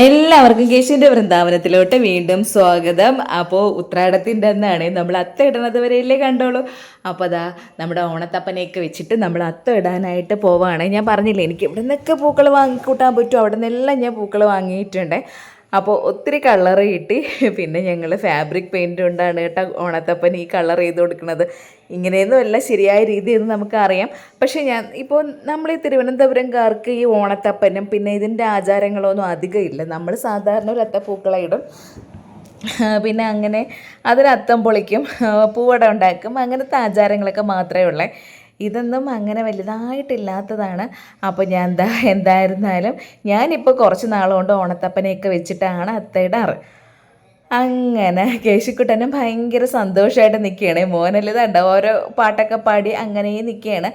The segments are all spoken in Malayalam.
എല്ലാവർക്കും കേശുവിന്റെ വൃന്ദാവനത്തിലോട്ട് വീണ്ടും സ്വാഗതം. അപ്പോൾ ഉത്രാടത്തിന്റെ അന്നാണ് നമ്മൾ അത്ത ഇടണത് വരെയല്ലേ കണ്ടോളൂ. അപ്പോൾ അതാ നമ്മുടെ ഓണത്തപ്പനെയൊക്കെ വെച്ചിട്ട് നമ്മൾ അത്ത ഇടാനായിട്ട് പോവാണ്. ഞാൻ പറഞ്ഞില്ലേ എനിക്ക് ഇവിടെ നിന്നൊക്കെ പൂക്കൾ വാങ്ങിക്കൂട്ടാൻ പറ്റും? അവിടെ നിന്നെല്ലാം ഞാൻ പൂക്കൾ വാങ്ങിയിട്ടുണ്ട്. അപ്പോൾ ഒത്തിരി കളർ കിട്ടി. പിന്നെ ഞങ്ങൾ ഫാബ്രിക് പെയിന്റ് കൊണ്ടാണ് കേട്ടോ ഓണത്തപ്പൻ ഈ കളർ ചെയ്ത് കൊടുക്കുന്നത്. ഇങ്ങനെയൊന്നും അല്ല ശരിയായ രീതിയെന്ന് നമുക്കറിയാം. പക്ഷേ ഞാൻ ഇപ്പോൾ നമ്മൾ ഈ തിരുവനന്തപുരംകാർക്ക് ഈ ഓണത്തപ്പനും പിന്നെ ഇതിന്റെ ആചാരങ്ങളൊന്നും അധികം ഇല്ല. നമ്മൾ സാധാരണ ഒരു അത്തപ്പൂക്കളയിടും പിന്നെ അങ്ങനെ അതിനത്തം പൊളിക്കും പൂവട ഉണ്ടാക്കും അങ്ങനത്തെ ആചാരങ്ങളൊക്കെ മാത്രമേ ഉള്ളൂ. ഇതൊന്നും അങ്ങനെ വലുതായിട്ടില്ലാത്തതാണ്. അപ്പോൾ ഞാൻ എന്താ എന്തായിരുന്നാലും ഞാനിപ്പോൾ കുറച്ച് നാളുകൊണ്ട് ഓണത്തപ്പനെയൊക്കെ വെച്ചിട്ടാണ് അത്തയിടാറ് അങ്ങനെ കേശുക്കുട്ടനും ഭയങ്കര സന്തോഷമായിട്ട് നിൽക്കുകയാണ് മോനല്ലതണ്ട ഓരോ പാട്ടൊക്കെ പാടി അങ്ങനെ നിൽക്കുകയാണ്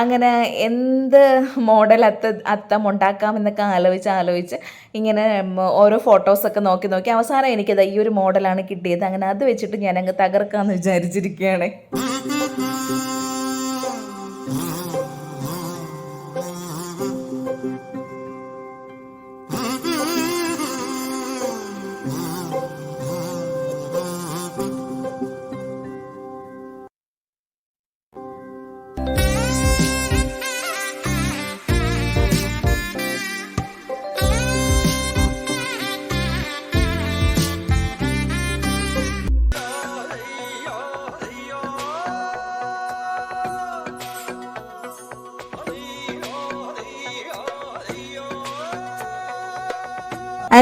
അങ്ങനെ എന്ത് മോഡൽ അത്ത അത്തം ഉണ്ടാക്കാമെന്നൊക്കെ ആലോചിച്ച് ആലോചിച്ച് ഇങ്ങനെ ഓരോ ഫോട്ടോസൊക്കെ നോക്കി നോക്കി അവസാനം എനിക്കത് ഈ ഒരു മോഡലാണ് കിട്ടിയത്. അങ്ങനെ അത് വെച്ചിട്ട് ഞാനങ്ങ് തകർക്കാമെന്ന് വിചാരിച്ചിരിക്കുകയാണ്.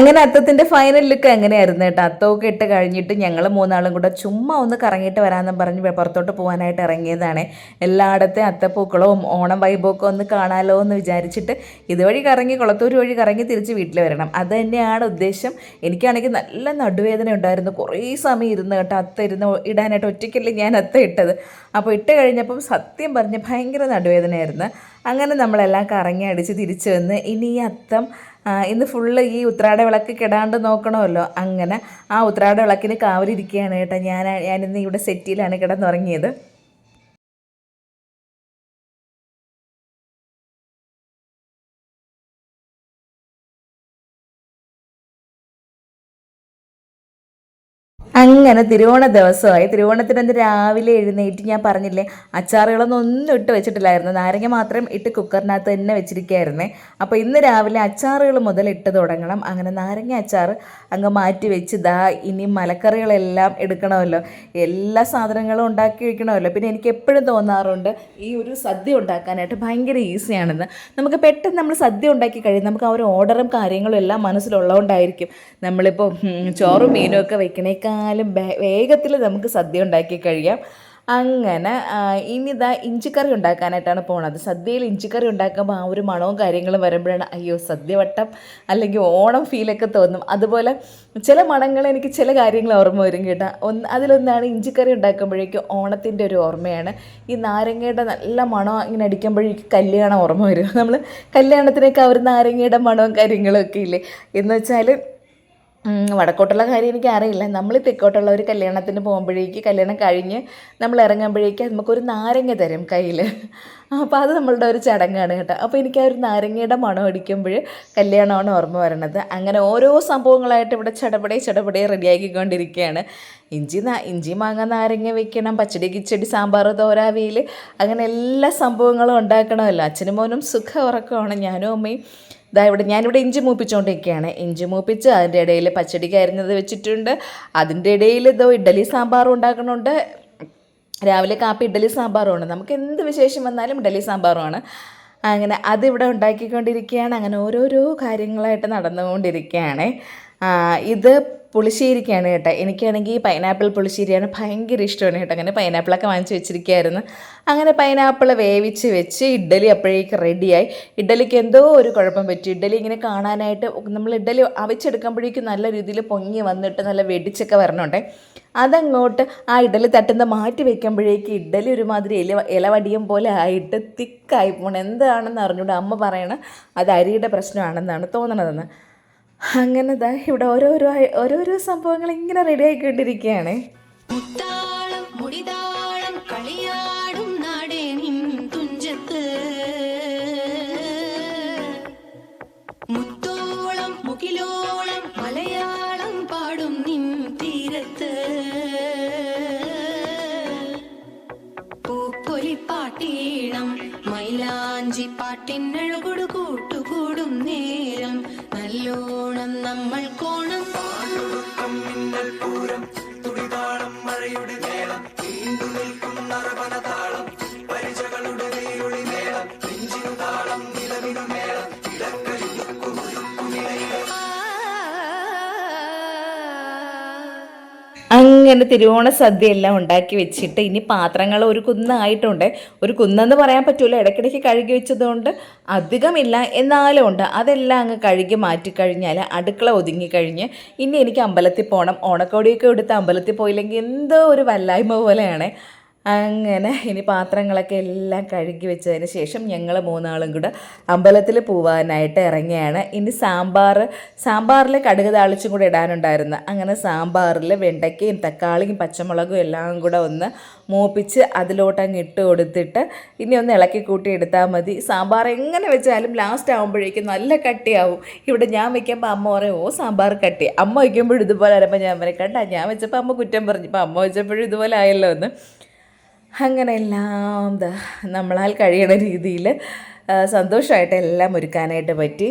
അങ്ങനെ അത്തത്തിന്റെ ഫൈനൽ ലുക്ക് എങ്ങനെയായിരുന്നു കേട്ടോ അത്തമൊക്കെ ഇട്ട് കഴിഞ്ഞിട്ട് ഞങ്ങൾ മൂന്നാളും കൂടെ ചുമ്മാ ഒന്ന് കറങ്ങിയിട്ട് വരാമെന്ന് പറഞ്ഞ് പുറത്തോട്ട് പോകാനായിട്ട് ഇറങ്ങിയതാണ്. എല്ലായിടത്തെ അത്തപ്പൂക്കളവും ഓണം വൈബൊക്കെ ഒന്ന് കാണാലോ എന്ന് വിചാരിച്ചിട്ട് ഇതുവഴി കറങ്ങി കുളത്തൂർ വഴി കറങ്ങി തിരിച്ച് വീട്ടിൽ വരണം. അത് തന്നെയാണ് ഉദ്ദേശം. എനിക്കാണെങ്കിൽ നല്ല നടുവേദന ഉണ്ടായിരുന്നു. കുറേ സമയം ഇരുന്ന് കേട്ടോ അത്ത ഇരുന്ന് ഇടാനായിട്ട് ഒറ്റയ്ക്കല്ലേ ഞാൻ അത്ത ഇട്ടത്. അപ്പോൾ ഇട്ട് കഴിഞ്ഞപ്പം സത്യം പറഞ്ഞ് ഭയങ്കര നടുവേദനയായിരുന്നു. അങ്ങനെ നമ്മളെല്ലാം കറങ്ങി അടിച്ച് തിരിച്ചു വന്ന് ഇനി ഈ അത്തം ഇന്ന് ഫുള്ള് ഈ ഉത്രാട വിളക്ക് കിടാണ്ട് നോക്കണമല്ലോ. അങ്ങനെ ആ ഉത്രാട വിളക്കിന് കാവലിരിക്കുകയാണ് കേട്ടോ. ഞാൻ ഞാനിന്ന് ഇവിടെ സെറ്റിയിലാണ് കിടന്നുറങ്ങിയത്. അങ്ങനെ തിരുവോണ ദിവസമായി. തിരുവോണത്തിന് അന്ന് രാവിലെ എഴുന്നേറ്റ് ഞാൻ പറഞ്ഞില്ലേ അച്ചാറുകളൊന്നും ഒന്നും ഇട്ട് വെച്ചിട്ടില്ലായിരുന്നു. നാരങ്ങ മാത്രം ഇട്ട് കുക്കറിനകത്ത് തന്നെ വെച്ചിരിക്കുകയായിരുന്നേ അപ്പോൾ ഇന്ന് രാവിലെ അച്ചാറുകൾ മുതൽ ഇട്ട് തുടങ്ങണം. അങ്ങനെ നാരങ്ങ അച്ചാർ അങ്ങ് മാറ്റി വെച്ച് ദാ ഇനി മലക്കറികളെല്ലാം എടുക്കണമല്ലോ. എല്ലാ സാധനങ്ങളും ഉണ്ടാക്കി വയ്ക്കണമല്ലോ പിന്നെ എനിക്ക് എപ്പോഴും തോന്നാറുണ്ട് ഈ ഒരു സദ്യ ഉണ്ടാക്കാനായിട്ട് ഭയങ്കര ഈസിയാണെന്ന്. നമുക്ക് പെട്ടെന്ന് നമ്മൾ സദ്യ ഉണ്ടാക്കി കഴിയും. നമുക്ക് ആ ഒരു ഓർഡറും കാര്യങ്ങളും എല്ലാം മനസ്സിലുള്ളതുകൊണ്ടായിരിക്കും. നമ്മളിപ്പോൾ ചോറും മീനും ഒക്കെ വെക്കണേക്കാൾ എന്നാലും വേഗത്തിൽ നമുക്ക് സദ്യ ഉണ്ടാക്കി കഴിയാം അങ്ങനെ ഇനി ഇതാ ഇഞ്ചിക്കറി ഉണ്ടാക്കാനായിട്ടാണ് പോണത്. സദ്യയിൽ ഇഞ്ചിക്കറി ഉണ്ടാക്കുമ്പോൾ ആ ഒരു മണവും കാര്യങ്ങളും വരുമ്പോഴാണ് അയ്യോ സദ്യവട്ടം അല്ലെങ്കിൽ ഓണം ഫീലൊക്കെ തോന്നും. അതുപോലെ ചില മണങ്ങൾ എനിക്ക് ചില കാര്യങ്ങൾ ഓർമ്മ വരും കേട്ടോ. ഒന്ന് അതിലൊന്നാണ് ഇഞ്ചിക്കറി ഉണ്ടാക്കുമ്പോഴേക്കും ഓണത്തിന്റെ ഒരു ഓർമ്മയാണ്. ഈ നാരങ്ങയുടെ നല്ല മണം ഇങ്ങനെ അടിക്കുമ്പോഴേക്കും കല്യാണം ഓർമ്മ വരും. നമ്മൾ കല്യാണത്തിനൊക്കെ അവർ നാരങ്ങയുടെ മണവും കാര്യങ്ങളും ഒക്കെ ഇല്ലേ? എന്ന് വെച്ചാൽ വടക്കോട്ടുള്ള കാര്യം എനിക്ക് അറിയില്ല. നമ്മൾ തെക്കോട്ടുള്ള ഒരു കല്യാണത്തിന് പോകുമ്പോഴേക്ക് കല്യാണം കഴിഞ്ഞ് നമ്മൾ ഇറങ്ങുമ്പോഴേക്ക് നമുക്കൊരു നാരങ്ങ തരും കയ്യിൽ അപ്പോൾ അത് നമ്മളുടെ ഒരു ചടങ്ങാണ് കേട്ടോ. അപ്പോൾ എനിക്ക് ആ ഒരു നാരങ്ങയുടെ മണം അടിക്കുമ്പോൾ കല്യാണമാണ് ഓർമ്മ വരണത്. അങ്ങനെ ഓരോ സംഭവങ്ങളായിട്ട് ഇവിടെ ചടപടെ ചടപടെ റെഡിയാക്കിക്കൊണ്ടിരിക്കുകയാണ്. ഇഞ്ചി ഇഞ്ചി മാങ്ങ നാരങ്ങ വെക്കണം പച്ചടി കിച്ചടി സാമ്പാർ തോരാവിയിൽ അങ്ങനെ എല്ലാ സംഭവങ്ങളും ഉണ്ടാക്കണമല്ലോ. അച്ഛനും മോനും സുഖ ഉറക്കമാണ്. ഞാനും അമ്മയും ഇതാ ഇവിടെ ഞാനിവിടെ ഇഞ്ചി മൂപ്പിച്ചുകൊണ്ടിരിക്കുകയാണ് ഇഞ്ചി മൂപ്പിച്ച് അതിന്റെ ഇടയിൽ പച്ചടിക്ക് അരിഞ്ഞത് വെച്ചിട്ടുണ്ട്. അതിന്റെ ഇടയിൽ ഇതോ ഇഡ്ഡലി സാമ്പാറും ഉണ്ടാക്കുന്നുണ്ട്. രാവിലെ കാപ്പി ഇഡ്ഡലി സാമ്പാറുമാണ്. നമുക്ക് എന്ത് വിശേഷം വന്നാലും ഇഡ്ഡലി സാമ്പാറുമാണ്. അങ്ങനെ അതിവിടെ ഉണ്ടാക്കിക്കൊണ്ടിരിക്കുകയാണ്. അങ്ങനെ ഓരോരോ കാര്യങ്ങളായിട്ട് നടന്നുകൊണ്ടിരിക്കുകയാണ്. ഇത് പുളിശ്ശേരിക്കാണ് കേട്ടോ. എനിക്കാണെങ്കിൽ ഈ പൈനാപ്പിൾ പുളിശ്ശേരിയാണ് ഭയങ്കര ഇഷ്ടമാണ് കേട്ടോ. അങ്ങനെ പൈനാപ്പിളൊക്കെ വാങ്ങിച്ചു വെച്ചിരിക്കുകയായിരുന്നു അങ്ങനെ പൈനാപ്പിൾ വേവിച്ച് വെച്ച് ഇഡ്ഡലി അപ്പോഴേക്ക് റെഡിയായി ഇഡ്ഡലിക്ക് എന്തോ ഒരു കുഴപ്പം പറ്റി. ഇഡ്ഡലി ഇങ്ങനെ കാണാനായിട്ട് നമ്മൾ ഇഡ്ഡലി അവിച്ചെടുക്കുമ്പോഴേക്കും നല്ല രീതിയിൽ പൊങ്ങി വന്നിട്ട് നല്ല വെടിച്ചൊക്കെ വരണുണ്ടേ. അതങ്ങോട്ട് ആ ഇഡ്ഡലി തട്ടുന്ന മാറ്റി വെക്കുമ്പോഴേക്ക് ഇഡ്ഡലി ഒരുമാതിരി ഇല ഇലവടിയും പോലെ ആയിട്ട് തിക്കായി പോകണം എന്താണെന്ന് അറിഞ്ഞുകൂടെ അമ്മ പറയണ അത് അരിയുടെ പ്രശ്നമാണെന്നാണ് തോന്നണതെന്ന്. അങ്ങനെ ദാ ഇവിടെ ഓരോരോ ഓരോരോ സംഭവങ്ങൾ ഇങ്ങനെ റെഡി ആയിക്കൊണ്ടിരിക്കുകയാണ്. കളിയാടും അങ്ങനെ തിരുവോണ സദ്യ എല്ലാം ഉണ്ടാക്കി വെച്ചിട്ട് ഇനി പാത്രങ്ങൾ ഒരു കുന്നായിട്ടുണ്ട്. ഒരു കുന്നെന്ന് പറയാൻ പറ്റൂല. ഇടയ്ക്കിടയ്ക്ക് കഴുകി വെച്ചതുകൊണ്ട് അധികമില്ല. എന്നാലും ഉണ്ട്. അതെല്ലാം അങ്ങ് കഴുകി മാറ്റിക്കഴിഞ്ഞാൽ അടുക്കള ഒതുങ്ങിക്കഴിഞ്ഞ് ഇനി എനിക്ക് അമ്പലത്തിൽ പോകണം ഓണക്കോടിയൊക്കെ എടുത്ത് അമ്പലത്തിൽ പോയില്ലെങ്കിൽ എന്തോ ഒരു വല്ലായ്മ പോലെയാണ്. അങ്ങനെ ഇനി പാത്രങ്ങളൊക്കെ എല്ലാം കഴുകി വെച്ചതിന് ശേഷം ഞങ്ങൾ മൂന്നാളും കൂടെ അമ്പലത്തിൽ പോവാനായിട്ട് ഇറങ്ങിയാണ്. ഇനി സാമ്പാർ സാമ്പാറിൽ കടുക് താളിച്ചും കൂടെ ഇടാനുണ്ടായിരുന്നു. അങ്ങനെ സാമ്പാറിൽ വെണ്ടയ്ക്കയും തക്കാളിയും പച്ചമുളകും എല്ലാം കൂടെ ഒന്ന് മൂപ്പിച്ച് അതിലോട്ട് അങ്ങ് ഇട്ട് കൊടുത്തിട്ട് ഇനി ഒന്ന് ഇളക്കി കൂട്ടി എടുത്താൽ മതി. സാമ്പാർ എങ്ങനെ വെച്ചാലും ലാസ്റ്റ് ആകുമ്പോഴേക്കും നല്ല കട്ടിയാവും. ഇവിടെ ഞാൻ വെക്കുമ്പോൾ അമ്മ പറയും ഓ സാമ്പാർ കട്ടി. അമ്മ വയ്ക്കുമ്പോഴും ഇതുപോലെ വരുമ്പോൾ ഞാൻ പറയും കണ്ടാ ഞാൻ വെച്ചപ്പോൾ അമ്മ കുറ്റം പറഞ്ഞു. ഇപ്പം അമ്മ വെച്ചപ്പോഴും ഇതുപോലെ ആയല്ലോ എന്ന്. അങ്ങനെ എല്ലാം എന്താ നമ്മളാൽ കഴിയണ രീതിയിൽ സന്തോഷമായിട്ട് എല്ലാം ഒരുക്കാനായിട്ട് പറ്റി.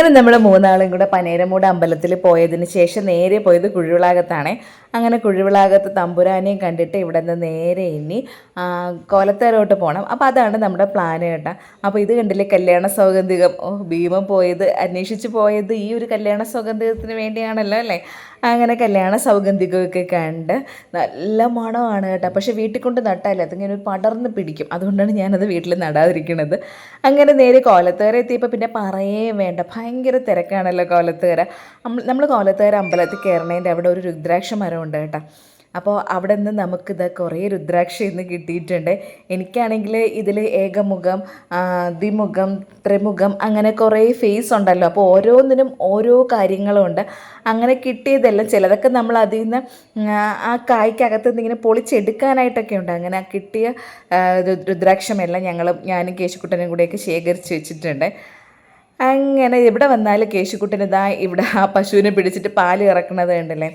അങ്ങനെ നമ്മൾ മൂന്നാളും കൂടെ പനേരമൂട് അമ്പലത്തിൽ പോയതിന് ശേഷം നേരെ പോയത് കുഴിവിളാകത്താണ്. അങ്ങനെ കുഴിവിളാകത്ത് തമ്പുരാനെയും കണ്ടിട്ട് ഇവിടെ നിന്ന് നേരെ ഇനി കൊലത്തേരോട്ട് പോകണം അപ്പോൾ അതാണ് നമ്മുടെ പ്ലാൻ കേട്ടോ അപ്പോൾ ഇത് കണ്ടില്ലേ കല്യാണ സൗഗന്ധികം? ഓ ഭീമം പോയത് അന്വേഷിച്ച് പോയത് ഈ ഒരു കല്യാണ സൗഗന്ധികത്തിന് വേണ്ടിയാണല്ലോ അല്ലേ? അങ്ങനെ കല്യാണ സൗഗന്ധികമൊക്കെ കണ്ട് നല്ല മണമാണ് കേട്ടോ. പക്ഷേ വീട്ടിൽ കൊണ്ട് നട്ടാലേ അതിങ്ങനെ ഒരു പടർന്ന് പിടിക്കും. അതുകൊണ്ടാണ് ഞാനത് വീട്ടിൽ നടാതിരിക്കുന്നത് അങ്ങനെ നേരെ കോലത്തേര എത്തിയപ്പോൾ പിന്നെ പറയേ വേണ്ട. ഭയങ്കര തിരക്കാണല്ലോ കോലത്തേര നമ്മൾ കോലത്തേര അമ്പലത്തിൽ കയറണേന്റെ അവിടെ ഒരു രുദ്രാക്ഷ മരമുണ്ട് കേട്ടോ. അപ്പോൾ അവിടെ നിന്ന് നമുക്കിത് കുറേ രുദ്രാക്ഷ ഇന്ന് കിട്ടിയിട്ടുണ്ട്. എനിക്കാണെങ്കിൽ ഇതിൽ ഏകമുഖം ദ്വിമുഖം ത്രിമുഖം അങ്ങനെ കുറേ ഫേസ് ഉണ്ടല്ലോ. അപ്പോൾ ഓരോന്നിനും ഓരോ കാര്യങ്ങളുണ്ട്. അങ്ങനെ കിട്ടിയതെല്ലാം ചിലതൊക്കെ നമ്മൾ അതിൽ നിന്ന് ആ, കായ്ക്കകത്ത് നിന്ന് ഇങ്ങനെ പൊളിച്ചെടുക്കാനായിട്ടൊക്കെ ഉണ്ട്. അങ്ങനെ കിട്ടിയ രുദ്രാക്ഷമെല്ലാം ഞങ്ങൾ ഞാനും കേശുക്കുട്ടനും കൂടെയൊക്കെ ശേഖരിച്ച് വെച്ചിട്ടുണ്ട്. അങ്ങനെ എവിടെ വന്നാലും കേശുക്കുട്ടൻ ഇതാ ഇവിടെ ആ പശുവിനെ പിടിച്ചിട്ട് പാൽ ഇറക്കണത് കണ്ടല്ലേ?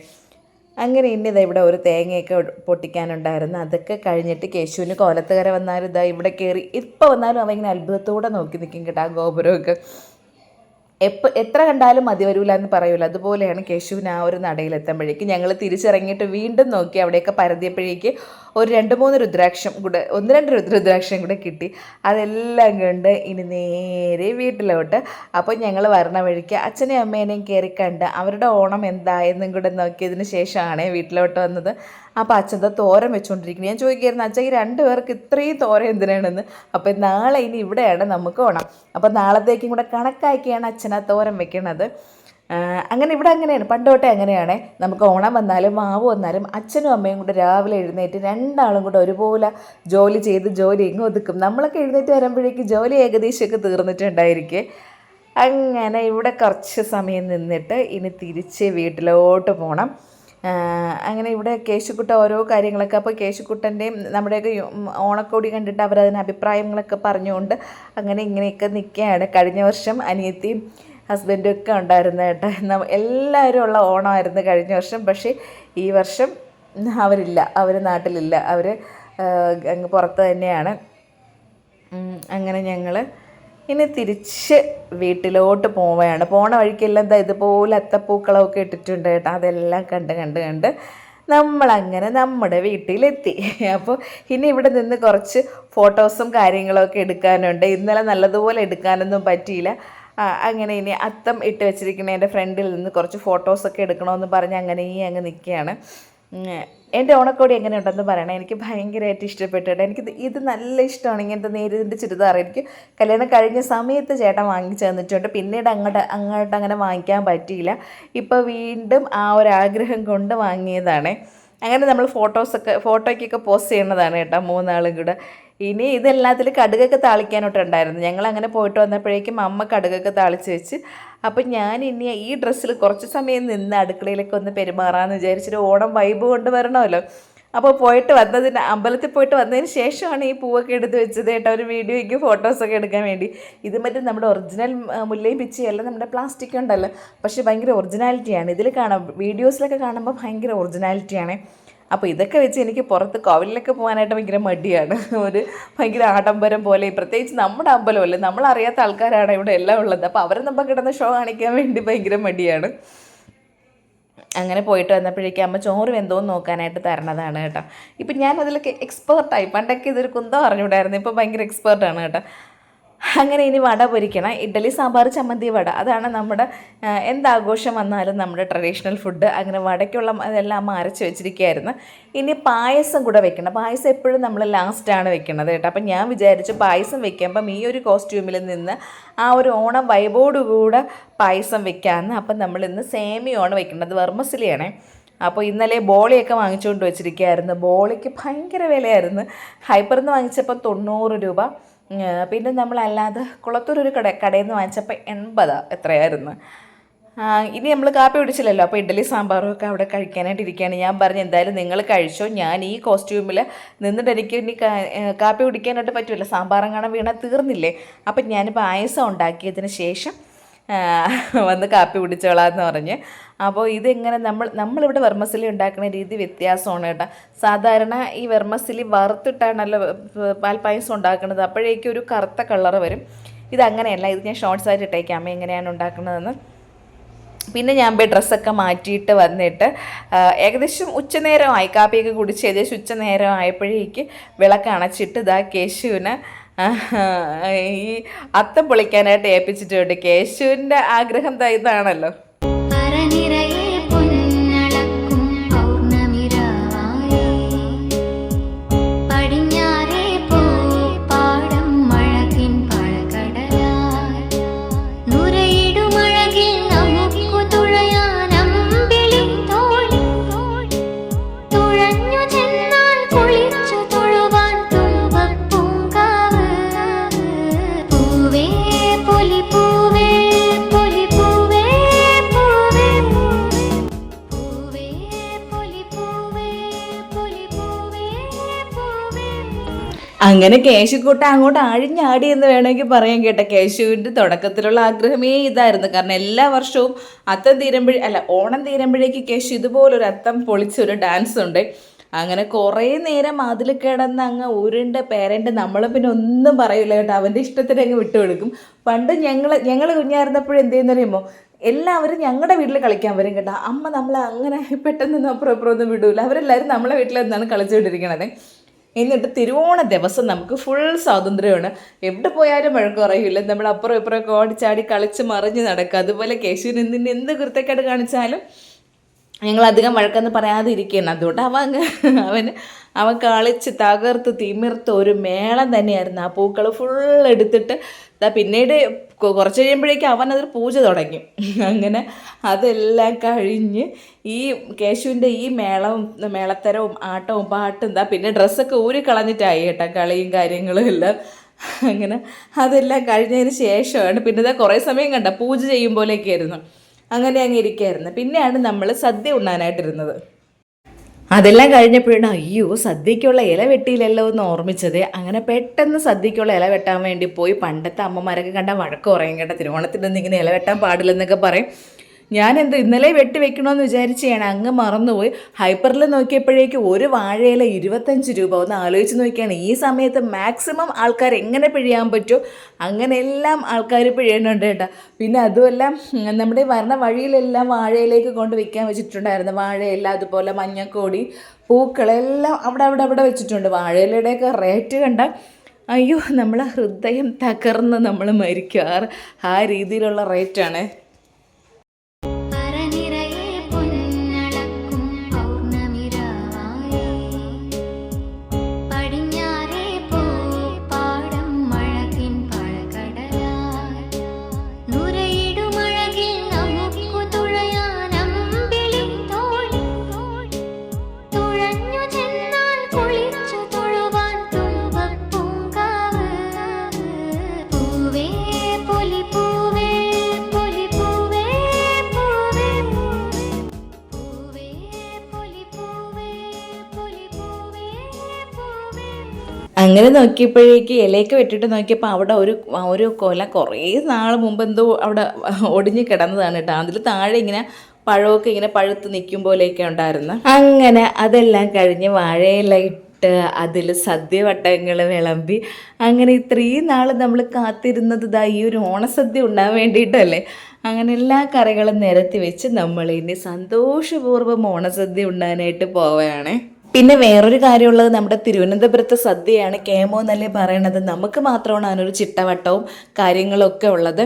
അങ്ങനെ ഇനി ഇതാ ഇവിടെ ഒരു തേങ്ങയൊക്കെ പൊട്ടിക്കാനുണ്ടായിരുന്നു. അതൊക്കെ കഴിഞ്ഞിട്ട് കേശുവിന് കോലത്തുകര വന്നാലും ഇതാ ഇവിടെ കയറി ഇപ്പോൾ വന്നാലും അവൻ ഇങ്ങനെ അത്ഭുതത്തോടെ നോക്കി നിൽക്കും കേട്ടോ ആ ഗോപുരമൊക്കെ. എപ്പോൾ എത്ര കണ്ടാലും മതി വരൂല എന്ന് പറയൂല. അതുപോലെയാണ് കേശുവിന് ആ ഒരു നടയിലെത്തുമ്പോഴേക്ക് ഞങ്ങൾ തിരിച്ചിറങ്ങിയിട്ട് വീണ്ടും നോക്കി അവിടെയൊക്കെ പരതിയപ്പോഴേക്ക് ഒരു രണ്ട് മൂന്ന് രുദ്രാക്ഷം കൂടെ ഒന്ന് രണ്ട് രുദ്ര- രുദ്രാക്ഷം കൂടെ കിട്ടി. അതെല്ലാം കണ്ട് ഇനി നേരെ വീട്ടിലോട്ട്. അപ്പോൾ ഞങ്ങൾ വരണ വഴിക്ക് അച്ഛനെയും അമ്മേനെയും കയറി കണ്ട് അവരുടെ ഓണം എന്തായെന്നും കൂടെ നോക്കിയതിന് ശേഷമാണ് വീട്ടിലോട്ട് വന്നത്. അപ്പോൾ അച്ഛന്റെ തോരൻ വെച്ചുകൊണ്ടിരിക്കുന്നത് ഞാൻ ചോദിക്കായിരുന്നു അച്ഛൻ ഈ രണ്ട് പേർക്ക് ഇത്രയും തോര എന്തിനാണെന്ന്? അപ്പോൾ നാളെ ഇനി ഇവിടെയാണ് നമുക്ക് ഓണം. അപ്പോൾ നാളത്തേക്കും കൂടെ കണക്കാക്കിയാണ് അച്ഛനാ ആ തോരൻ വെക്കണത്. അങ്ങനെ ഇവിടെ അങ്ങനെയാണ്. പണ്ട് തൊട്ടേ അങ്ങനെയാണ്. നമുക്ക് ഓണം വന്നാലും മാവ് വന്നാലും അച്ഛനും അമ്മയും കൂടെ രാവിലെ എഴുന്നേറ്റ് രണ്ടാളും കൂടെ ഒരുപോലെ ജോലി ചെയ്ത് ജോലി ഇങ്ങ് ഒതുക്കും. നമ്മളൊക്കെ എഴുന്നേറ്റ് വരുമ്പോഴേക്ക് ജോലി ഏകദേശമൊക്കെ തീർന്നിട്ടുണ്ടായിരിക്കും. അങ്ങനെ ഇവിടെ കുറച്ച് സമയം നിന്നിട്ട് ഇനി തിരിച്ച് വീട്ടിലോട്ട് പോകണം അങ്ങനെ ഇവിടെ കേശുക്കുട്ട ഓരോ കാര്യങ്ങളൊക്കെ. അപ്പോൾ കേശുക്കുട്ടന്റെയും നമ്മുടെയൊക്കെ ഓണക്കോടി കണ്ടിട്ട് അവരതിന് അഭിപ്രായങ്ങളൊക്കെ പറഞ്ഞുകൊണ്ട് അങ്ങനെ ഇങ്ങനെയൊക്കെ നിൽക്കുകയാണ്. കഴിഞ്ഞ വർഷം അനിയത്തിയും ഹസ്ബൻഡും ഒക്കെ ഉണ്ടായിരുന്നു കേട്ടോ എല്ലാവരും ഉള്ള ഓണമായിരുന്നു കഴിഞ്ഞ വർഷം. പക്ഷേ ഈ വർഷം അവരില്ല. അവർ നാട്ടിലില്ല. അവർ അങ്ങ് പുറത്ത് തന്നെയാണ്. അങ്ങനെ ഞങ്ങൾ ഇനി തിരിച്ച് വീട്ടിലോട്ട് പോവുകയാണ്. പോണ വഴിക്കെല്ലാം എന്താ ഇതുപോലെ അത്തപ്പൂക്കളമൊക്കെ ഇട്ടിട്ടുണ്ട് കേട്ടോ അതെല്ലാം കണ്ട് കണ്ട് കണ്ട് നമ്മളങ്ങനെ നമ്മുടെ വീട്ടിലെത്തി. അപ്പോൾ ഇനി ഇവിടെ നിന്ന് കുറച്ച് ഫോട്ടോസും കാര്യങ്ങളൊക്കെ എടുക്കാനുണ്ട്. ഇന്നലെ നല്ലതുപോലെ എടുക്കാനൊന്നും പറ്റിയില്ല. അങ്ങനെ ഇനി അത്തം ഇട്ട് വെച്ചിരിക്കുന്ന എന്റെ ഫ്രണ്ടിൽ നിന്ന് കുറച്ച് ഫോട്ടോസൊക്കെ എടുക്കണമെന്ന് പറഞ്ഞ് അങ്ങനെ ഈ അങ്ങ് നിൽക്കുകയാണ്. എന്റെ ഓണക്കോടി എങ്ങനെ ഉണ്ടെന്ന് പറയണേ? എനിക്ക് ഭയങ്കരമായിട്ട് ഇഷ്ടപ്പെട്ടിട്ട് എനിക്ക് ഇത് നല്ല ഇഷ്ടമാണ്. ഇങ്ങനത്തെ നേരിതിന്റെ ചുരിദാർ. എനിക്ക് കല്യാണം കഴിഞ്ഞ സമയത്ത് ചേട്ടൻ വാങ്ങിച്ചു തന്നിട്ടുണ്ട്. പിന്നീട് അങ്ങോട്ട് അങ്ങോട്ട് അങ്ങനെ വാങ്ങിക്കാൻ പറ്റിയില്ല. ഇപ്പോൾ വീണ്ടും ആ ഒരു ആഗ്രഹം കൊണ്ട് വാങ്ങിയതാണ്. അങ്ങനെ നമ്മൾ ഫോട്ടോസൊക്കെ ഫോട്ടോയ്ക്കൊക്കെ പോസ്റ്റ് ചെയ്യുന്നതാണ് കേട്ടോ. മൂന്നാളും കൂടെ. ഇനി ഇതെല്ലാത്തിലും കടുകൊക്കെ താളിക്കാനോട്ടുണ്ടായിരുന്നു. ഞങ്ങൾ അങ്ങനെ പോയിട്ട് വന്നപ്പോഴേക്കും അമ്മ കടുകൊക്കെ താളിച്ച് വെച്ച് അപ്പം ഞാൻ ഇനി ഈ ഡ്രസ്സിൽ കുറച്ച് സമയം നിന്ന് അടുക്കളയിലൊക്കെ ഒന്ന് പെരുമാറാമെന്ന് വിചാരിച്ചിട്ട് ഓണം വൈബ് കൊണ്ട് വരണമല്ലോ. അപ്പോൾ പോയിട്ട് വന്നതിന് അമ്പലത്തിൽ പോയിട്ട് വന്നതിന് ശേഷമാണ് ഈ പൂവൊക്കെ എടുത്ത് വെച്ചത് കേട്ടോ ഒരു വീഡിയോയ്ക്ക് ഫോട്ടോസൊക്കെ എടുക്കാൻ വേണ്ടി. ഇത് മറ്റേ നമ്മുടെ ഒറിജിനൽ മുല്ലയും പിച്ചയല്ല നമ്മുടെ പ്ലാസ്റ്റിക് ഉണ്ടല്ലോ. പക്ഷേ ഭയങ്കര ഒറിജിനാലിറ്റിയാണ് ഇതിൽ കാണാം വീഡിയോസിലൊക്കെ കാണുമ്പോൾ ഭയങ്കര ഒറിജിനാലിറ്റിയാണ് അപ്പോൾ ഇതൊക്കെ വെച്ച് എനിക്ക് പുറത്ത് കോവിലൊക്കെ പോകാനായിട്ട് ഭയങ്കര മടിയാണ്. ഒരു ഭയങ്കര ആഡംബരം പോലെ പ്രത്യേകിച്ച് നമ്മുടെ അമ്പലമല്ലേ നമ്മളറിയാത്ത ആൾക്കാരാണ് ഇവിടെ എല്ലാം ഉള്ളത്. അപ്പോൾ അവരെ നമ്മൾ കിടന്ന ഷോ കാണിക്കാൻ വേണ്ടി ഭയങ്കര മടിയാണ്. അങ്ങനെ പോയിട്ട് വന്നപ്പോഴേക്കും അമ്മ ചോറ് വെന്തോന്ന് നോക്കാനായിട്ട് തരണതാണ് കേട്ടോ. ഇപ്പം ഞാൻ അതിലൊക്കെ എക്സ്പേർട്ടായി പണ്ടൊക്കെ ഇതൊരു കുന്തം അറിഞ്ഞുവിടായിരുന്നു ഇപ്പോൾ ഭയങ്കര എക്സ്പേർട്ടാണ് കേട്ടോ. അങ്ങനെ ഇനി വട പൊരിക്കണം. ഇഡ്ഡലി സാമ്പാർ ചമ്മന്തി വട. അതാണ് നമ്മുടെ എന്താഘോഷം വന്നാലും നമ്മുടെ ട്രഡീഷണൽ ഫുഡ് അങ്ങനെ വടയ്ക്കുള്ള അതെല്ലാം അരച്ച് വെച്ചിരിക്കുകയായിരുന്നു. ഇനി പായസം കൂടെ വെക്കണം. പായസം എപ്പോഴും നമ്മൾ ലാസ്റ്റാണ് വെക്കുന്നത് കേട്ടോ. അപ്പം ഞാൻ വിചാരിച്ചു പായസം വെക്കുമ്പം ഈ ഒരു കോസ്റ്റ്യൂമിൽ നിന്ന് ആ ഒരു ഓണം വൈബോടുകൂടെ പായസം വെക്കാമെന്ന് അപ്പം നമ്മൾ ഇന്ന് സേമിയാണ് വെക്കുന്നത് വെർമസിലിയാണേ അപ്പോൾ ഇന്നലെ ബോളിയൊക്കെ വാങ്ങിച്ചുകൊണ്ട് വെച്ചിരിക്കുകയായിരുന്നു. ബോളിക്ക് ഭയങ്കര വിലയായിരുന്നു. ഹൈപ്പറിൽ നിന്ന് വാങ്ങിച്ചപ്പോൾ തൊണ്ണൂറ് രൂപ. പിന്നെ നമ്മളല്ലാതെ കുളത്തൂർ ഒരു കട കടയിൽ നിന്ന് വാങ്ങിച്ചപ്പോൾ എൺപതാ എത്രയായിരുന്നു? ഇനി നമ്മൾ കാപ്പി പിടിച്ചില്ലല്ലോ അപ്പോൾ ഇഡ്ഡലി സാമ്പാറും ഒക്കെ അവിടെ കഴിക്കാനായിട്ട് ഇരിക്കുകയാണ്. ഞാൻ പറഞ്ഞു എന്തായാലും നിങ്ങൾ കഴിച്ചോ ഞാൻ ഈ കോസ്റ്റ്യൂമിൽ നിന്നിട്ട് എനിക്ക് ഇനി കാപ്പി കുടിക്കാനായിട്ട് പറ്റുമല്ലോ കാണാൻ വീണാൽ തീർന്നില്ലേ? അപ്പം ഞാൻ പായസം ഉണ്ടാക്കിയതിന് ശേഷം വന്ന് കാപ്പി കുടിച്ചോളാന്ന് പറഞ്ഞ് അപ്പോൾ ഇതെങ്ങനെ നമ്മൾ നമ്മളിവിടെ വെർമസിലി ഉണ്ടാക്കുന്ന രീതി വ്യത്യാസമാണ് കേട്ടോ. സാധാരണ ഈ വെർമസിലി വറുത്തിട്ടാണല്ലോ പാൽപ്പായസം ഉണ്ടാക്കുന്നത്. അപ്പോഴേക്കും ഒരു കറുത്ത കളർ വരും. ഇതങ്ങനെയല്ല ഇത് ഞാൻ ഷോർട്ട്സ് ആയിട്ട് ഇട്ടേക്കാം. അമ്മ എങ്ങനെയാണ് ഉണ്ടാക്കുന്നതെന്ന്. പിന്നെ ഞാൻ പോയി ഡ്രസ്സൊക്കെ മാറ്റിയിട്ട് വന്നിട്ട് ഏകദേശം ഉച്ചനേരമായി കാപ്പിയൊക്കെ കുടിച്ച് ഏകദേശം ഉച്ചനേരം ആയപ്പോഴേക്ക് വിളക്ക് അണച്ചിട്ട് ഇതാ കേശുവിന് ഈ അത്തം പൊളിക്കാനായിട്ട് ഏൽപ്പിച്ചിട്ടുണ്ട്. കേശുവിന്റെ ആഗ്രഹം ഇതാണല്ലോ. അങ്ങനെ കേശുക്കൂട്ട അങ്ങോട്ട് ആഴിഞ്ഞാടി എന്ന് വേണമെങ്കിൽ പറയാൻ കേട്ട. കേശുവിന്റെ തുടക്കത്തിലുള്ള ആഗ്രഹമേ ഇതായിരുന്നു. കാരണം എല്ലാ വർഷവും അത്തം തീരുമ്പോഴേ അല്ല ഓണം തീരുമ്പോഴേക്ക് കേശു ഇതുപോലൊരു അത്തം പൊളിച്ചൊരു ഡാൻസ് ഉണ്ട്. അങ്ങനെ കുറേ നേരം അതിൽ കിടന്ന് അങ്ങ് ഉരുണ്ട് പേരന്റ് നമ്മൾ പിന്നെ ഒന്നും പറയില്ല കേട്ടോ. അവന്റെ ഇഷ്ടത്തിന് അങ്ങ് വിട്ടുകൊടുക്കും പണ്ട് ഞങ്ങൾ ഞങ്ങൾ കുഞ്ഞായിരുന്നപ്പോഴും എന്ത് ചെയ്യുന്നറിയുമോ? എല്ലാവരും ഞങ്ങളുടെ വീട്ടിൽ കളിക്കാൻ വരും കേട്ടോ. അമ്മ നമ്മളെ അങ്ങനെ പെട്ടെന്നൊന്നും അപ്പുറം അപ്പുറം ഒന്നും വിടൂല. അവരെല്ലാവരും നമ്മളെ വീട്ടിൽ നിന്നാണ് കളിച്ചുകൊണ്ടിരിക്കണത്. എന്നിട്ട് തിരുവോണ ദിവസം നമുക്ക് ഫുൾ സ്വാതന്ത്ര്യമാണ്. എവിടെ പോയാലും വഴക്ക് പറയില്ല നമ്മൾ അപ്പുറം ഇപ്പുറം ഓടിച്ചാടി കളിച്ച് മറിഞ്ഞ് നടക്കുക. അതുപോലെ കേശുവിന് എന്തിന്റെ എന്ത് കൃത്യക്കേട് കാണിച്ചാലും ഞങ്ങൾ അധികം വഴക്കെന്ന് പറയാതെ ഇരിക്കുകയാണ് അതുകൊണ്ട് അവൻ അവന് അവൻ കളിച്ച് തകർത്ത് തിമിർത്ത് ഒരു മേളം തന്നെയായിരുന്നു. ആ പൂക്കൾ ഫുൾ എടുത്തിട്ട് പിന്നീട് കുറച്ച് കഴിയുമ്പോഴേക്കും അവൻ അതൊരു പൂജ തുടങ്ങി. അങ്ങനെ അതെല്ലാം കഴിഞ്ഞ് ഈ കേശുവിന്റെ ഈ മേളവും മേളത്തരവും ആട്ടവും പാട്ടും എന്താ പിന്നെ ഡ്രസ്സൊക്കെ ഊരി കളഞ്ഞിട്ടായി കേട്ടോ കളിയും കാര്യങ്ങളും എല്ലാം. അങ്ങനെ അതെല്ലാം കഴിഞ്ഞതിന് ശേഷമാണ് പിന്നെ ഇതാ കുറേ സമയം കണ്ട? പൂജ ചെയ്യും പോലെയൊക്കെ ആയിരുന്നു അങ്ങനെ അങ്ങ് ഇരിക്കായിരുന്നു. പിന്നെയാണ് നമ്മൾ സദ്യ ഉണ്ണാനായിട്ടിരുന്നത്. അതെല്ലാം കഴിഞ്ഞപ്പോഴാണ് അയ്യോ സദ്യക്കുള്ള ഇല വെട്ടിയില്ലല്ലോ എന്ന് ഓർമ്മിച്ചത്. അങ്ങനെ പെട്ടെന്ന് സദ്യക്കുള്ള ഇല വെട്ടാൻ വേണ്ടി പോയി പണ്ടത്തെ അമ്മമാരൊക്കെ കണ്ട വഴക്ക് പറയും കേട്ടോ തിരുവോണത്തിന്റെ ഇങ്ങനെ ഇല വെട്ടാൻ പാടില്ലെന്നൊക്കെ പറയും. ഞാൻ എന്ത് ഇന്നലെ വെട്ടി വെക്കണമെന്ന് വിചാരിച്ചാണ് അങ്ങ് മറന്നുപോയി. ഹൈപ്പറിൽ നോക്കിയപ്പോഴേക്ക് ഒരു വാഴയില ഇരുപത്തഞ്ച് രൂപ. ഒന്ന് ആലോചിച്ച് നോക്കിയാണ്. ഈ സമയത്ത് മാക്സിമം ആൾക്കാർ എങ്ങനെ പിഴിയാൻ പറ്റുമോ അങ്ങനെയെല്ലാം ആൾക്കാർ പിഴയുന്നുണ്ട് കേട്ടോ. പിന്നെ അതുമല്ല നമ്മുടെ വരണ വഴിയിലെല്ലാം വാഴയിലേക്ക് കൊണ്ട് വെക്കാൻ വെച്ചിട്ടുണ്ടായിരുന്നു. വാഴയില അതുപോലെ മഞ്ഞക്കോടി പൂക്കളെല്ലാം അവിടെ അവിടെ അവിടെ വെച്ചിട്ടുണ്ട്. വാഴയിലയുടെയൊക്കെ റേറ്റ് കണ്ട അയ്യോ നമ്മളെ ഹൃദയം തകർന്ന് നമ്മൾ മരിക്കാറ്. ആ രീതിയിലുള്ള റേറ്റാണ്. അങ്ങനെ നോക്കിയപ്പോഴേക്ക് ഇലയൊക്കെ വെട്ടിട്ട് നോക്കിയപ്പോൾ അവിടെ ഒരു ഒരു കൊല കുറേ നാൾ മുമ്പ് എന്തോ അവിടെ ഒടിഞ്ഞ് കിടന്നതാണ് കേട്ടോ. അതിൽ താഴെ ഇങ്ങനെ പഴമൊക്കെ ഇങ്ങനെ പഴുത്ത് നിൽക്കും പോലെയൊക്കെ ഉണ്ടായിരുന്നു. അങ്ങനെ അതെല്ലാം കഴിഞ്ഞ് വാഴയില ഇട്ട് അതിൽ സദ്യവട്ടങ്ങൾ വിളമ്പി അങ്ങനെ ഇത്രയും നാൾ നമ്മൾ കാത്തിരുന്നത് ഇതാ ഈ ഒരു ഓണസദ്യ ഉണ്ടാകാൻ വേണ്ടിയിട്ടല്ലേ? അങ്ങനെ എല്ലാ കറികളും നിരത്തി വെച്ച് നമ്മൾ ഇനി സന്തോഷപൂർവം ഓണസദ്യ ഉണ്ടാനായിട്ട് പോവുകയാണേ. പിന്നെ വേറൊരു കാര്യമുള്ളത് നമ്മുടെ തിരുവനന്തപുരത്തെ സദ്യയാണ് കേമോ എന്നല്ലേ പറയണത്. നമുക്ക് മാത്രമാണ് അതിനൊരു ചിട്ടവട്ടവും കാര്യങ്ങളൊക്കെ ഉള്ളത്.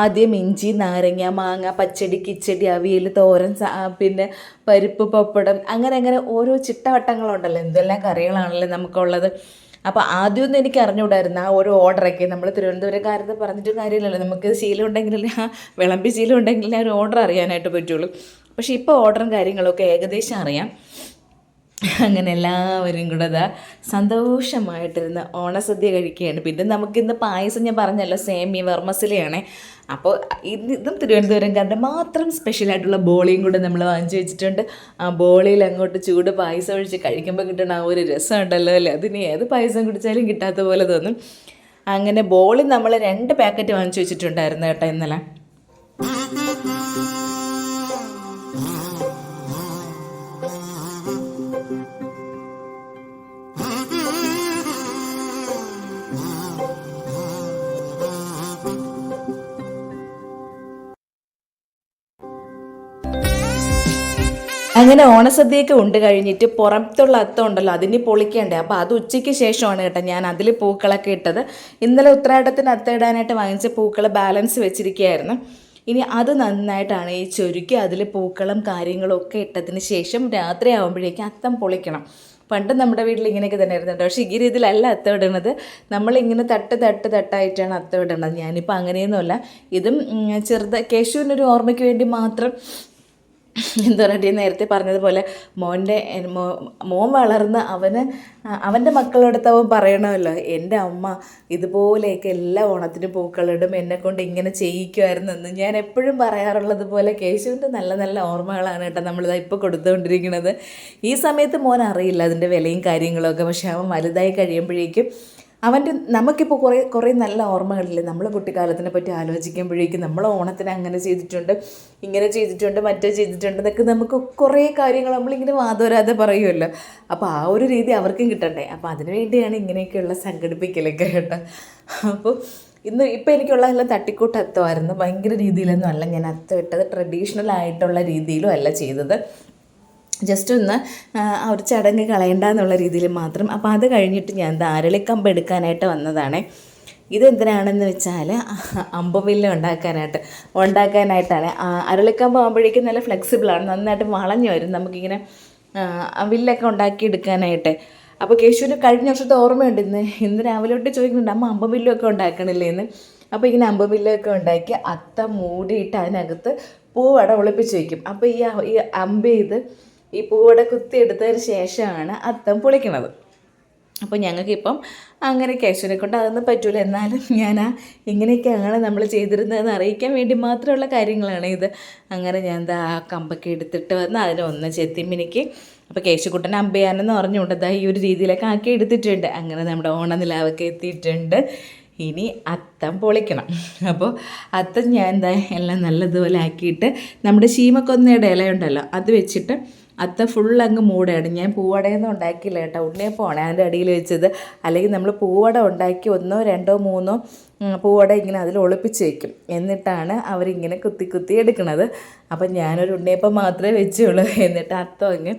ആദ്യം ഇഞ്ചി നാരങ്ങ മാങ്ങ പച്ചടി കിച്ചടി അവിയൽ തോരൻ പിന്നെ പരിപ്പ് പപ്പടം അങ്ങനെ അങ്ങനെ ഓരോ ചിട്ടവട്ടങ്ങളുണ്ടല്ലോ. എന്തെല്ലാം കറികളാണല്ലോ നമുക്കുള്ളത്. അപ്പോൾ ആദ്യമൊന്നും എനിക്ക് അറിഞ്ഞുകൂടായിരുന്നു. ആ ഓരോ ഓർഡറൊക്കെ നമ്മൾ തിരുവനന്തപുരക്കാരത്ത് പറഞ്ഞിട്ട് കാര്യമില്ലല്ലോ. നമുക്ക് ശീലം ഉണ്ടെങ്കിലല്ലേ ആ വിളമ്പി ശീലം ഉണ്ടെങ്കിലേ ആ ഒരു ഓർഡർ അറിയാനായിട്ട് പറ്റുള്ളൂ. പക്ഷേ ഇപ്പോൾ ഓർഡറും കാര്യങ്ങളൊക്കെ ഏകദേശം അറിയാം. അങ്ങനെ എല്ലാവരും കൂടെ അതാ സന്തോഷമായിട്ടിരുന്ന് ഓണസദ്യ കഴിക്കുകയാണ്. പിന്നെ നമുക്കിന്ന് പായസം ഞാൻ പറഞ്ഞല്ലോ സേമിയ വർമ്മസിലയാണേ. അപ്പോൾ ഇത് ഇതും തിരുവനന്തപുരംകാരുടെ മാത്രം സ്പെഷ്യലായിട്ടുള്ള ബോളിയും കൂടെ നമ്മൾ വാങ്ങിച്ചു വെച്ചിട്ടുണ്ട്. ആ ബോളിയിൽ അങ്ങോട്ട് ചൂട് പായസം ഒഴിച്ച് കഴിക്കുമ്പോൾ കിട്ടണ ആ ഒരു രസം ഉണ്ടല്ലോ അല്ലേ? അതിന് ഏത് പായസം കുടിച്ചാലും കിട്ടാത്ത പോലെ തോന്നും. അങ്ങനെ ബോളി നമ്മൾ രണ്ട് പാക്കറ്റ് വാങ്ങിച്ചു വെച്ചിട്ടുണ്ടായിരുന്നു കേട്ടോ ഇന്നലെ. അങ്ങനെ ഓണസദ്യയൊക്കെ ഉണ്ട് കഴിഞ്ഞിട്ട് പുറത്തുള്ള അത്തം ഉണ്ടല്ലോ അതിന് പൊളിക്കണ്ടേ? അപ്പോൾ അത് ഉച്ചയ്ക്ക് ശേഷമാണ് കേട്ടോ ഞാൻ അതിൽ പൂക്കളൊക്കെ ഇട്ടത്. ഇന്നലെ ഉത്രാടത്തിന് അത്ത ഇടാനായിട്ട് വാങ്ങിച്ച പൂക്കൾ ബാലൻസ് വെച്ചിരിക്കുകയായിരുന്നു. ഇനി അത് നന്നായിട്ടാണ് ഈ ചൊരുക്കി അതിൽ പൂക്കളും കാര്യങ്ങളും ഒക്കെ ഇട്ടതിന് ശേഷം രാത്രി ആകുമ്പോഴേക്കും അത്തം പൊളിക്കണം. പണ്ട് നമ്മുടെ വീട്ടിൽ ഇങ്ങനെയൊക്കെ തന്നെ ആയിരുന്നു പക്ഷേ ഈ രീതിയിലല്ല അത്തം ഇടുന്നത് നമ്മളിങ്ങനെ തട്ട് തട്ട് തട്ടായിട്ടാണ് അത്തം ഇടുന്നത് ഞാനിപ്പോൾ അങ്ങനെയൊന്നുമല്ല. ഇതും ചെറുത് കേശുവിനൊരു ഓർമ്മയ്ക്ക് വേണ്ടി മാത്രം എന്താ പറയുക നേരത്തെ പറഞ്ഞതുപോലെ മോന്റെ മോൻ വളർന്ന് അവന് അവന്റെ മക്കളോടത്ത് അവൻ പറയണമല്ലോ എന്റെ അമ്മ ഇതുപോലെയൊക്കെ എല്ലാ ഓണത്തിനും പൂക്കളിടും എന്നെ കൊണ്ട് ഇങ്ങനെ ചെയ്യിക്കുമായിരുന്നെന്ന് ഞാൻ എപ്പോഴും പറയാറുള്ളത് പോലെ കേശുവിന്റെ നല്ല നല്ല ഓർമ്മകളാണ് കേട്ടോ നമ്മളിതാ ഇപ്പോൾ കൊടുത്തുകൊണ്ടിരിക്കുന്നത്. ഈ സമയത്ത് മോൻ അറിയില്ല അതിന്റെ വിലയും കാര്യങ്ങളൊക്കെ പക്ഷേ അവൻ വലുതായി കഴിയുമ്പോഴേക്കും അവന്റെ നമുക്കിപ്പോൾ കുറേ കുറേ നല്ല ഓർമ്മകളില്ലേ? നമ്മൾ കുട്ടിക്കാലത്തിനെ പറ്റി ആലോചിക്കുമ്പോഴേക്കും നമ്മൾ ഓണത്തിന് അങ്ങനെ ചെയ്തിട്ടുണ്ട് ഇങ്ങനെ ചെയ്തിട്ടുണ്ട് മറ്റേ ചെയ്തിട്ടുണ്ട് എന്നൊക്കെ നമുക്ക് കുറേ കാര്യങ്ങൾ നമ്മളിങ്ങനെ വാദോരാതെ പറയുമല്ലോ. അപ്പോൾ ആ ഒരു രീതി അവർക്കും കിട്ടണ്ടേ? അപ്പോൾ അതിനു വേണ്ടിയാണ് ഇങ്ങനെയൊക്കെയുള്ള സംഘടിപ്പിക്കലൊക്കെ കേട്ടോ. അപ്പോൾ ഇന്ന് ഇപ്പോൾ എനിക്കുള്ള എല്ലാം തട്ടിക്കൂട്ട് അത്തമായിരുന്നു ഭയങ്കര രീതിയിലൊന്നും അല്ല ഞാൻ അത്തം ഇട്ടത് ട്രഡീഷണൽ ആയിട്ടുള്ള രീതിയിലും അല്ല ചെയ്തത്. ജസ്റ്റ് ഒന്ന് ആ, ഒരു ചടങ്ങ് കളയണ്ട എന്നുള്ള രീതിയിൽ മാത്രം. അപ്പോൾ അത് കഴിഞ്ഞിട്ട് ഞാൻ ധാരളിക്കമ്പ് എടുക്കാനായിട്ട് വന്നതാണേ. ഇതെന്തിനാണെന്ന് വെച്ചാൽ അമ്പവില്ല ഉണ്ടാക്കാനായിട്ട് ഉണ്ടാക്കാനായിട്ടാണ്. അരളിക്കമ്പ് ആകുമ്പോഴേക്കും നല്ല ഫ്ലെക്സിബിളാണ് നന്നായിട്ട് വളഞ്ഞു വരും. നമുക്കിങ്ങനെ വില്ലൊക്കെ ഉണ്ടാക്കി എടുക്കാനായിട്ട്. അപ്പോൾ കേശുവിന് കഴിഞ്ഞ വർഷത്തെ ഓർമ്മയുണ്ട് ഇന്ന്. ഇന്ന് രാവിലെ തൊട്ട് ചോദിക്കുന്നുണ്ട് അമ്മ അമ്പവില്ലൊക്കെ ഉണ്ടാക്കണില്ലേ? എന്ന്. അപ്പോൾ ഇങ്ങനെ അമ്പവില്ലൊക്കെ ഉണ്ടാക്കി അത്ത മൂടിയിട്ട് അതിനകത്ത് പൂവട ഒളിപ്പിച്ച് വയ്ക്കും അപ്പോൾ ഈ അമ്പ ചെയ്ത് ഈ പൂവിടെ കുത്തി എടുത്തതിന് ശേഷമാണ് അത്തം പൊളിക്കുന്നത്. അപ്പോൾ ഞങ്ങൾക്കിപ്പം അങ്ങനെ കേശുവിനെ കൊണ്ട് അതൊന്നും പറ്റൂല. എന്നാലും ഞാൻ ആ ഇങ്ങനെയൊക്കെയാണ് നമ്മൾ ചെയ്തിരുന്നതെന്ന് അറിയിക്കാൻ വേണ്ടി മാത്രമുള്ള കാര്യങ്ങളാണ് ഇത്. അങ്ങനെ ഞാൻ എന്താ ആ കമ്പൊക്കെ എടുത്തിട്ട് വന്ന് അതിനെ ഒന്ന് ചെത്തിമിനിക്ക് അപ്പോൾ കേശുക്കുട്ടൻ അമ്പയാനെന്ന് പറഞ്ഞുകൊണ്ട് ദാ ഈ ഒരു രീതിയിലൊക്കെ ആക്കി എടുത്തിട്ടുണ്ട്. അങ്ങനെ നമ്മുടെ ഓണനിലാവൊക്കെ എത്തിയിട്ടുണ്ട്. ഇനി അത്തം പൊളിക്കണം. അപ്പോൾ അത്തം ഞാൻ എന്താ എല്ലാം നല്ലതുപോലെ ആക്കിയിട്ട് നമ്മുടെ ശീമക്കൊന്നയുടെ ഇലയുണ്ടല്ലോ അത് വെച്ചിട്ട് അത്ത ഫുൾ അങ്ങ് മൂടാണ് ഞാൻ പൂവടയൊന്നും ഉണ്ടാക്കിയില്ല കേട്ടോ. ഉണ്ണിയപ്പമാണ് അതിന്റെ അടിയിൽ വെച്ചത്. അല്ലെങ്കിൽ നമ്മൾ പൂവട ഉണ്ടാക്കി ഒന്നോ രണ്ടോ മൂന്നോ പൂവട ഇങ്ങനെ അതിൽ ഒളിപ്പിച്ച് വയ്ക്കും എന്നിട്ടാണ് അവരിങ്ങനെ കുത്തി കുത്തി എടുക്കുന്നത് അപ്പം ഞാനൊരു ഉണ്ണിയപ്പം മാത്രമേ വെച്ചുള്ളൂ. എന്നിട്ട് അത്തം അങ്ങ്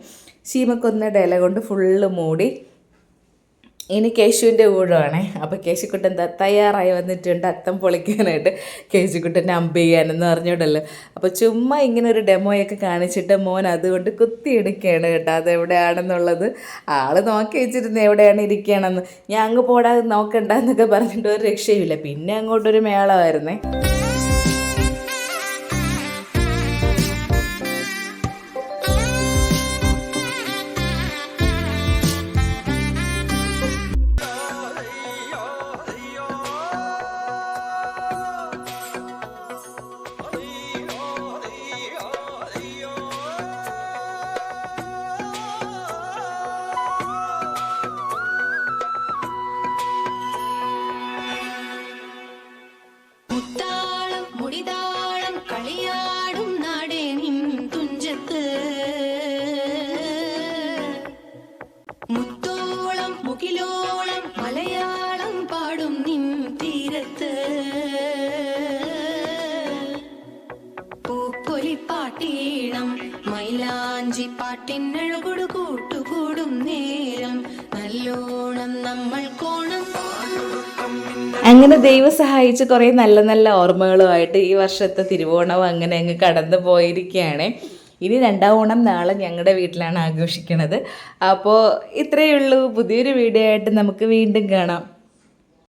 ശീമക്കൊന്നയുടെ ഇല കൊണ്ട് ഫുള്ള് മൂടി ഇനി കേശുവിന്റെ ഊഴമാണേ. അപ്പോൾ കേശുക്കുട്ടൻ തയ്യാറായി വന്നിട്ടുണ്ട്. അത്തം പൊളിക്കാനായിട്ട് കേശുക്കുട്ടന്റെ അമ്പ് ചെയ്യാനെന്ന് പറഞ്ഞോണ്ടല്ലോ അപ്പോൾ ചുമ്മാ ഇങ്ങനെ ഒരു ഡെമോയൊക്കെ കാണിച്ചിട്ട് മോൻ അതുകൊണ്ട് കുത്തിയെടുക്കുകയാണ് കേട്ടോ. അതെവിടെയാണെന്നുള്ളത് ആൾ നോക്കി വെച്ചിരുന്നു എവിടെയാണ് ഇരിക്കുകയാണെന്ന് ഞാൻ അങ്ങ് പോടാ നോക്കണ്ട എന്നൊക്കെ പറഞ്ഞിട്ട് ഒരു രക്ഷയുമില്ല. പിന്നെ അങ്ങോട്ടൊരു മേളമായിരുന്നേ. അങ്ങനെ ദൈവം സഹായിച്ച് കുറേ നല്ല നല്ല ഓർമ്മകളുമായിട്ട് ഈ വർഷത്തെ തിരുവോണം അങ്ങനെ അങ്ങ് കടന്നു പോയിരിക്കുകയാണ്. ഇനി രണ്ടാം ഓണം നാളെ ഞങ്ങളുടെ വീട്ടിലാണ് ആഘോഷിക്കുന്നത് അപ്പോൾ ഇത്രയേ ഉള്ളൂ. പുതിയൊരു വീഡിയോ ആയിട്ട് നമുക്ക് വീണ്ടും കാണാം.